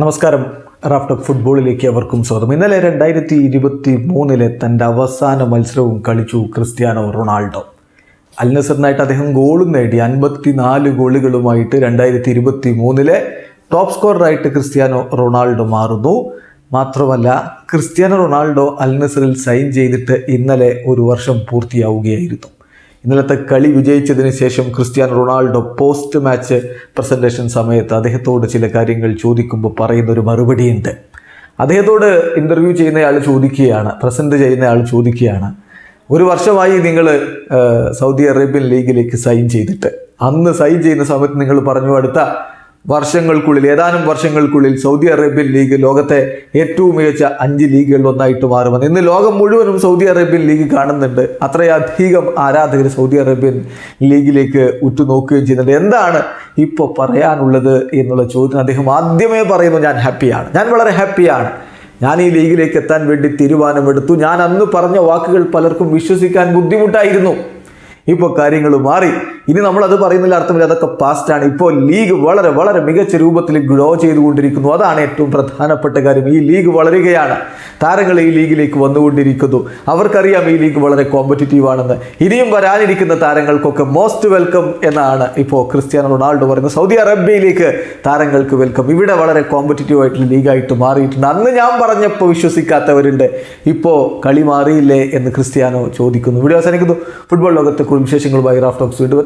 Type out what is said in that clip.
നമസ്കാരം. റാഫ്റ്റർ ഫുട്ബോളിലേക്ക് അവർക്കും സ്വാഗതം. ഇന്നലെ രണ്ടായിരത്തി ഇരുപത്തി മൂന്നിലെ തന്റെ അവസാന മത്സരവും കളിച്ചു ക്രിസ്ത്യാനോ റൊണാൾഡോ. അൽ നസറിനായിട്ട് അദ്ദേഹം ഗോളും നേടി. അൻപത്തി നാല് ഗോളുകളുമായിട്ട് രണ്ടായിരത്തി ഇരുപത്തി മൂന്നിലെ ടോപ്പ് സ്കോററായിട്ട് ക്രിസ്ത്യാനോ റൊണാൾഡോ മാറുന്നു. മാത്രമല്ല ക്രിസ്ത്യാനോ റൊണാൾഡോ അൽ നസറിൽ സൈൻ ചെയ്തിട്ട് ഇന്നലെ ഒരു വർഷം പൂർത്തിയാവുകയായിരുന്നു. ഇന്നലത്തെ കളി വിജയിച്ചതിന് ശേഷം Cristiano Ronaldo post match presentation സമയത്ത് അദ്ദേഹത്തോട് ചില കാര്യങ്ങൾ ചോദിക്കുമ്പോൾ പറയുന്ന ഒരു മറുപടിയുണ്ട്. അദ്ദേഹത്തോട് ഇന്റർവ്യൂ ചെയ്യുന്നയാൾ ചോദിക്കുകയാണ് പ്രസന്റ് ചെയ്യുന്നയാൾ ചോദിക്കുകയാണ്. ഒരു വർഷമായി നിങ്ങൾ സൗദി അറേബ്യൻ ലീഗിലേക്ക് സൈൻ ചെയ്തിട്ട്. അന്ന് സൈൻ ചെയ്യുന്ന സമയത്ത് നിങ്ങൾ പറഞ്ഞു അടുത്ത വർഷങ്ങൾക്കുള്ളിൽ ഏതാനും വർഷങ്ങൾക്കുള്ളിൽ സൗദി അറേബ്യൻ ലീഗ് ലോകത്തെ ഏറ്റവും മികച്ച അഞ്ച് ലീഗുകളിൽ ഒന്നായിട്ട് മാറുമെന്ന്. ഇന്ന് ലോകം മുഴുവനും സൗദി അറേബ്യൻ ലീഗ് കാണുന്നുണ്ട്. അത്രയധികം ആരാധകർ സൗദി അറേബ്യൻ ലീഗിലേക്ക് ഉറ്റുനോക്കുകയും ചെയ്യുന്നുണ്ട്. എന്താണ് ഇപ്പോൾ പറയാനുള്ളത് എന്നുള്ള ചോദ്യത്തിന് അദ്ദേഹം ആദ്യമേ പറയുന്നു ഞാൻ ഹാപ്പിയാണ്. ഞാൻ വളരെ ഹാപ്പിയാണ്. ഞാൻ ഈ ലീഗിലേക്ക് എത്താൻ വേണ്ടി തീരുമാനമെടുത്തു ഞാൻ അന്ന് പറഞ്ഞ വാക്കുകൾ പലർക്കും വിശ്വസിക്കാൻ ബുദ്ധിമുട്ടായിരുന്നു. ഇപ്പോൾ കാര്യങ്ങൾ മാറി. ഇനി നമ്മൾ അത് പറയുന്നില്ല അർത്ഥമില്ല. അതൊക്കെ പാസ്റ്റാണ് ഇപ്പോൾ ലീഗ് വളരെ വളരെ മികച്ച രൂപത്തിൽ ഗ്രോ ചെയ്തുകൊണ്ടിരിക്കുന്നു. അതാണ് ഏറ്റവും പ്രധാനപ്പെട്ട കാര്യം. ഈ ലീഗ് വളരുകയാണ്. താരങ്ങൾ ഈ ലീഗിലേക്ക് വന്നുകൊണ്ടിരിക്കുന്നു. അവർക്കറിയാം ഈ ലീഗ് വളരെ കോമ്പറ്റീറ്റീവ് ആണെന്ന്. ഇനിയും വരാനിരിക്കുന്ന താരങ്ങൾക്കൊക്കെ മോസ്റ്റ് വെൽക്കം എന്നാണ് ഇപ്പോൾ ക്രിസ്ത്യാനോ റൊണാൾഡോ പറയുന്നത്. സൗദി അറേബ്യയിലേക്ക് താരങ്ങൾക്ക് വെൽക്കം ഇവിടെ വളരെ കോമ്പറ്റീറ്റീവ് ആയിട്ടുള്ള ലീഗായിട്ട് മാറിയിട്ടുണ്ട്. അന്ന് ഞാൻ പറഞ്ഞപ്പോൾ വിശ്വസിക്കാത്തവരുണ്ട്. ഇപ്പോൾ കളി മാറിയില്ലേ എന്ന് ക്രിസ്ത്യാനോ ചോദിക്കുന്നു. വീഡിയോ അവസാനിക്കുന്നു. ഫുട്ബോൾ ലോകത്തെ കുറിച്ച് വിശേഷങ്ങളുമായി റാഫ്റ്റോക്സ് വീണ്ടും